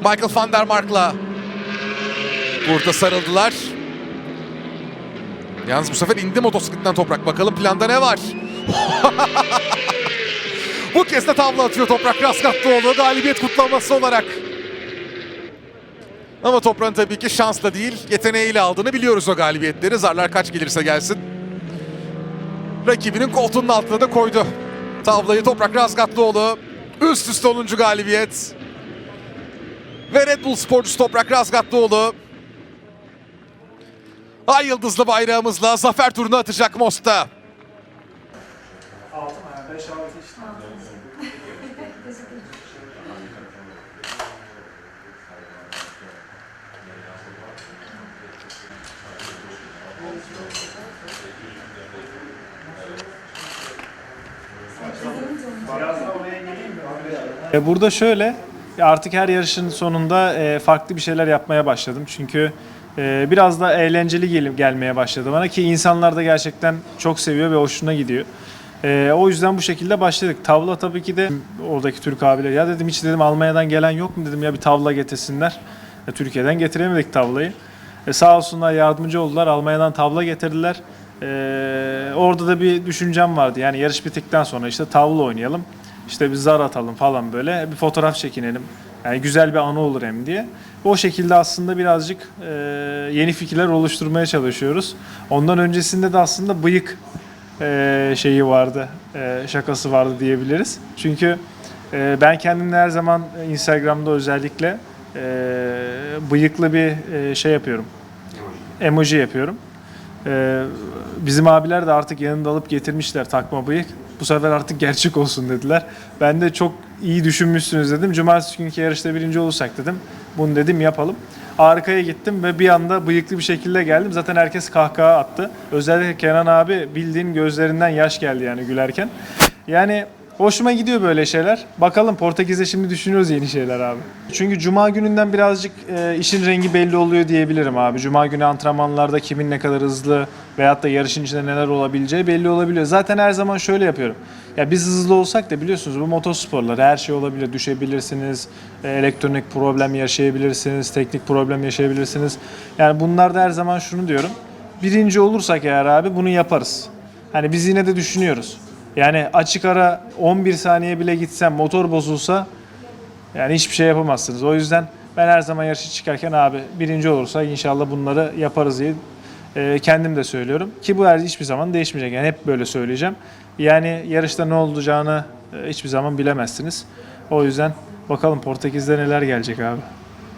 Michael van der Mark'la burada sarıldılar. Yalnız bu sefer indi motosikletten toprak. Bakalım planda ne var? bu kez de tavla atıyor Toprak Raskatlıoğlu galibiyet kutlaması olarak. Ama Toprak'ın tabii ki şansla değil, yeteneğiyle aldığını biliyoruz o galibiyetleri. Zarlar kaç gelirse gelsin. Rakibinin koltuğunun altına da koydu. Tavlayı Toprak Razgatlıoğlu. Üst üste 10. galibiyet. Ve Red Bull sporcusu Toprak Razgatlıoğlu. Ay yıldızlı bayrağımızla zafer turunu atacak Most'a. 6 mı? 5 6 işte. Biraz? E, Burada şöyle artık her yarışın sonunda e, farklı bir şeyler yapmaya başladım. Çünkü e, biraz da eğlenceli gel- gelmeye başladı bana ki insanlar da gerçekten çok seviyor ve hoşuna gidiyor. E, o yüzden bu şekilde başladık. Tavla tabii ki de oradaki Türk abiler ya dedim hiç dedim Almanya'dan gelen yok mu dedim ya bir tavla getirsinler. Türkiye'den getiremedik tavlayı. E, sağ olsunlar yardımcı oldular. Almanya'dan tavla getirdiler. E, orada da bir düşüncem vardı. Yani yarış bittikten sonra işte tavla oynayalım. İşte bir zar atalım falan böyle. Bir fotoğraf çekinelim. Yani güzel bir anı olur hem diye. O şekilde aslında birazcık e, yeni fikirler oluşturmaya çalışıyoruz. Ondan öncesinde de aslında bıyık e, şeyi vardı, e, şakası vardı diyebiliriz. Çünkü e, ben kendimle her zaman Instagram'da özellikle e, bıyıklı bir e, şey yapıyorum. Emoji yapıyorum. E, bizim abiler de artık yanında alıp getirmişler takma bıyık. Bu sefer artık gerçek olsun dediler. Ben de çok iyi düşünmüşsünüz dedim. Cumartesi günkü yarışta birinci olursak dedim. Bunu dedim yapalım. Arkaya gittim ve bir anda bıyıklı bir şekilde geldim. Zaten herkes kahkaha attı. Özellikle Kenan abi bildiğin gözlerinden yaş geldi yani gülerken. Yani hoşuma gidiyor böyle şeyler. Bakalım Portekiz'de şimdi düşünüyoruz yeni şeyler abi. Çünkü cuma gününden birazcık e, işin rengi belli oluyor diyebilirim abi. Cuma günü antrenmanlarda kimin ne kadar hızlı veyahut da yarışın içinde neler olabileceği belli olabiliyor. Zaten her zaman şöyle yapıyorum. Ya biz hızlı olsak da biliyorsunuz bu motosporlar her şey olabilir. Düşebilirsiniz, e, elektronik problem yaşayabilirsiniz, teknik problem yaşayabilirsiniz. Yani bunlarda her zaman şunu diyorum. Birinci olursak eğer abi bunu yaparız. Hani biz yine de düşünüyoruz. Yani açık ara 11 saniye bile gitsem motor bozulsa yani hiçbir şey yapamazsınız. O yüzden ben her zaman yarışa çıkarken abi birinci olursak inşallah bunları yaparız diye e, kendim de söylüyorum. Ki bu her hiçbir zaman değişmeyecek. Yani hep böyle söyleyeceğim. Yani yarışta ne olacağını e, hiçbir zaman bilemezsiniz. O yüzden bakalım Portekiz'de neler gelecek abi.